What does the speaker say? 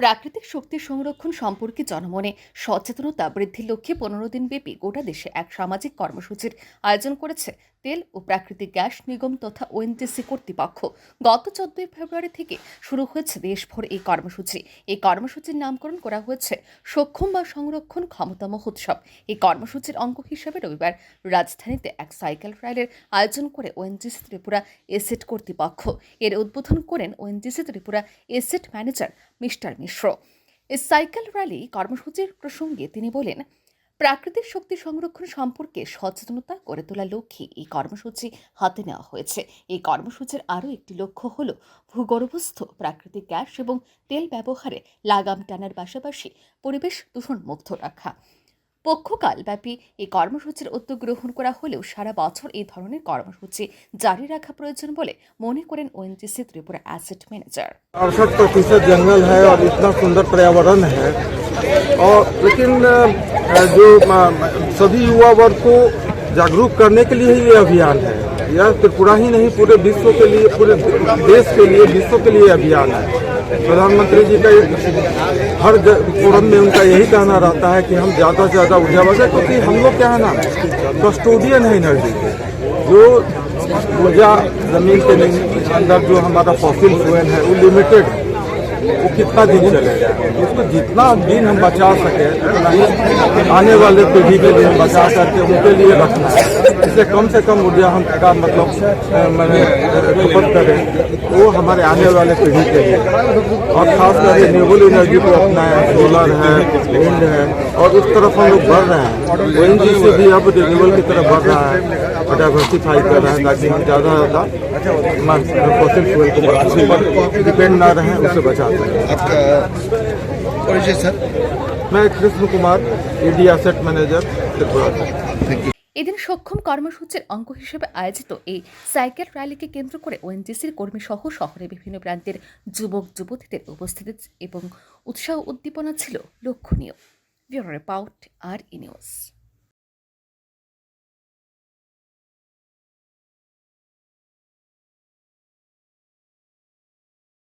প্রাকৃতিক শক্তি সংরক্ষণ সম্পর্কে জনমনে সচেতনতা বৃদ্ধির লক্ষ্যে পনেরো দিন ব্যাপী গোটা দেশে এক সামাজিক কর্মসূচির আয়োজন করেছে তেল ও প্রাকৃতিক গ্যাস নিগম তথা ওএনজিসি কর্তৃপক্ষ। গত চোদ্দই ফেব্রুয়ারি থেকে শুরু হয়েছে দেশভর এই কর্মসূচি। এই কর্মসূচির নামকরণ করা হয়েছে সক্ষম বা সংরক্ষণ ক্ষমতা মহোৎসব এই কর্মসূচির অঙ্গ হিসেবে রবিবার রাজধানীতে এক সাইকেল র্যালির আয়োজন করে ওএনজিসি ত্রিপুরা এসেট কর্তৃপক্ষ। এর উদ্বোধন করেন ONGC Tripura asset manager mister এই সাইকেল র্যালি কর্মসূচির প্রসঙ্গে তিনি বলেন, প্রাকৃতিক শক্তি সংরক্ষণ সম্পর্কে সচেতনতা গড়ে তোলার লক্ষ্যে এই কর্মসূচি হাতে নেওয়া হয়েছে। এই কর্মসূচির আরও একটি লক্ষ্য হল ভূগর্ভস্থ প্রাকৃতিক গ্যাস এবং তেল ব্যবহারে লাগাম টানার পাশাপাশি পরিবেশ দূষণমুক্ত রাখা। পক্ষকালব্যাপী এই কর্মসূচির উদ্যোগ গ্রহণ করা হলেও সারা বছর এই ধরনের কর্মসূচি জারি রাখা প্রয়োজন বলে মনে করেন ওএনজিসি ত্রিপুরা অ্যাসেট ম্যানেজার अड़सठ प्रतिशत जंगल है और इतना सुंदर पर्यावरण है और लेकिन अ, जो म- सभी युवा वर्ग को जागरूक करने के लिए ही ये अभियान है यह त्रिपुरा ही नहीं पूरे विश्व के लिए पूरे देश के लिए विश्व के लिए अभियान है प्रधानमंत्री जी का हर फोरम में उनका यही कहना रहता है कि हम ज़्यादा से ज़्यादा ऊर्जा बचे क्योंकि हम लोग क्या है ना, कस्टोडियन है एनर्जी के। जो ऊर्जा ज़मीन के अंदर जो हमारा फॉसिल फ्यूल है, वो लिमिटेड है। वो कितना दिन चलेगा? उसको जितना दिन हम बचा सके, आने वाले पीढ़ी के लिए बचा करके उनके लिए रखना है। इससे कम से कम ऊर्जा हम का मतलब मैंने खपत करें, वो हमारे आने वाले पीढ़ी के लिए। और खास कर रिन्यूएबल एनर्जी को अपनाएँ सोलर है विंड है, और उस तरफ़ हम लोग बढ़ रहे हैं। ओ से भी अब रिन्यूएबल की तरफ़ बढ़ रहा है, और डाइवर्सिफाई कर रहे हैं, ताकि हम ज़्यादा ज़्यादा फॉसिल फ्यूल को डिपेंड ना रहें, उससे बचा आपका परिचय सर मैं Krishna Kumar ED asset manager Tripura से এদিন সক্ষম কর্মসূচির অঙ্গ হিসেবে আয়োজিত এই সাইকেল র্যালিকে কেন্দ্র করে ওএনজিসির কর্মী সহ শহরের বিভিন্ন প্রান্তের যুবক যুবতীদের উপস্থিতি এবং উৎসাহ উদ্দীপনা ছিল লক্ষণীয় ব্যুরো রিপোর্ট আর ই নিউজ